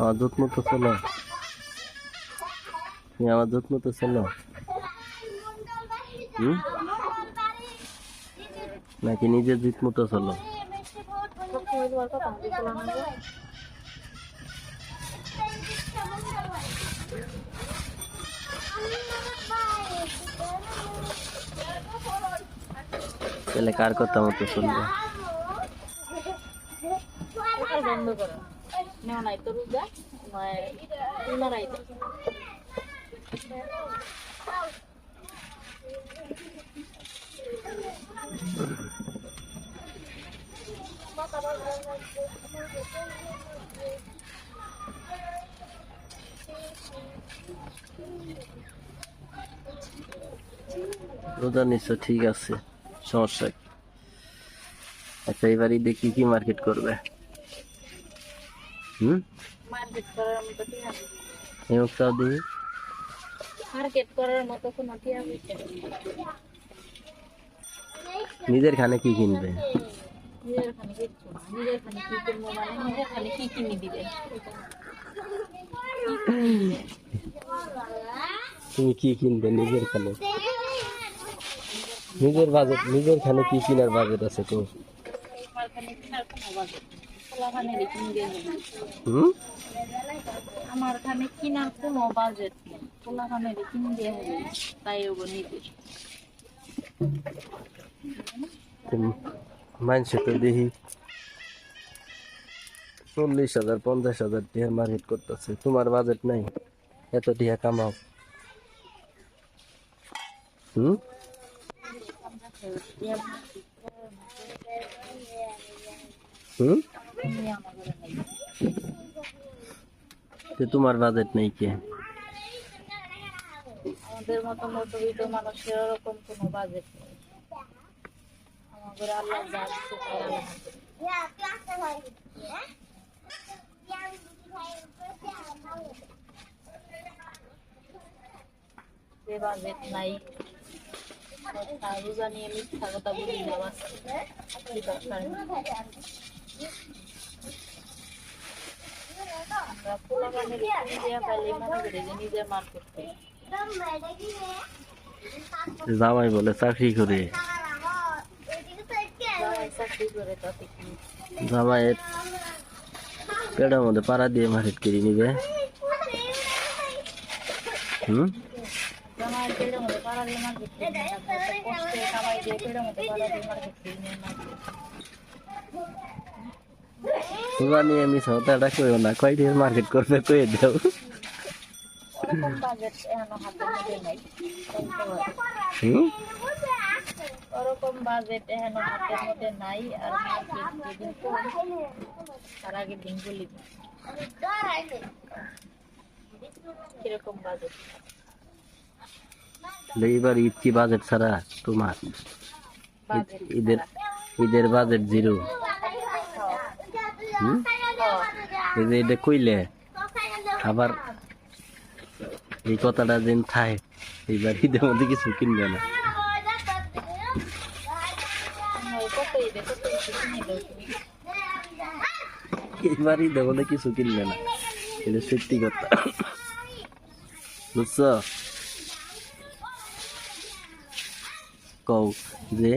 আমার দুধ মতো চলো আমার দুধ মতো চলো হুম? নাকি নিজের দুধ মতো চলো তাহলে কার কথা মতো চলবে বন্ধ করো। রোজা নিশ্চয় ঠিক আছে। সমস্যা কি? আচ্ছা এবার ঈদে কি কি মার্কেট করবে। হুম? মার্কেট করার মতো কি হবে এই মুখটাও দিই মার্কেট করার মতো কোনো কি হবে নিজের খানে কি কিনবে? নিজের খানে কিচ্ছু নিজের খানে কি কিনবো মানে নিজের খানে কি কিনে দিবে? তুমি কি কিনবে নিজের খানে? নিজের বাজেট নিজের খানে কি কেনার বাজেট আছে তো? খানে কেনার কোনো বাজেট দিয়ে হুম? আমার কেনার কোনো বাজেট নেই। হবে তাই ওগো মানছে তো দেখি? চল্লিশ হাজার পঞ্চাশ হাজার মার্কেট করতেছে। তোমার বাজেট নাই? এত টাকা কামাও। হুম? হুম? তো তোমার বাজেট নেই কে? আমাদের মতো মধ্যবিত্ত মানুষের ওরকম কোনো বাজেট আমাদের আল্লাহ যা বাজেট নাই রোজা নিয়ে মিথ্যা কথা বলি না। জামাই বলে চাকরি করে। জামাইয়ের পেটের মধ্যে পাড়া দিয়ে মার্কেট করে নিবে। হুম? দিয়ে তোমরা নিয়ে কইও না কয়টির মার্কেট করবে কয়ে দাও ওরকম বাজেট এখনও হাতের মধ্যে নাই বলতে পারি। হুম ওরকম বাজেট এখনও হাতের মধ্যে নাই আর মার্কেট যেদিন তার আগের দিন বলি কীরকম বাজেট তাহলে এবার ঈদ কি বাজেট ছাড়া তোমার ঈদের ঈদের বাজেট জিরো এই যে এটা কইলে, আবার এই কথাটা যেন থায়, এইবার ঈদের মধ্যে কিছু কিনবে না। এইবার ঈদের মধ্যে কিছু কিনবে না। এটা সত্যি কথা। বুঝছ? কও যে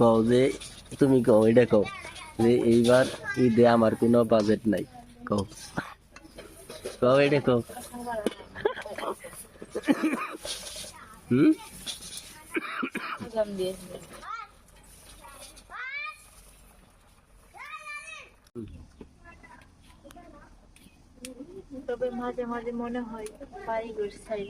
কও যে, তুমি কও, এটা কও। যে এইবার ঈদে আমার কোনো বাজেট নাই, কও। কও এটা কও। হুম? তবে মাঝে মাঝে মনে হয় বাড়ি ঘর যায়।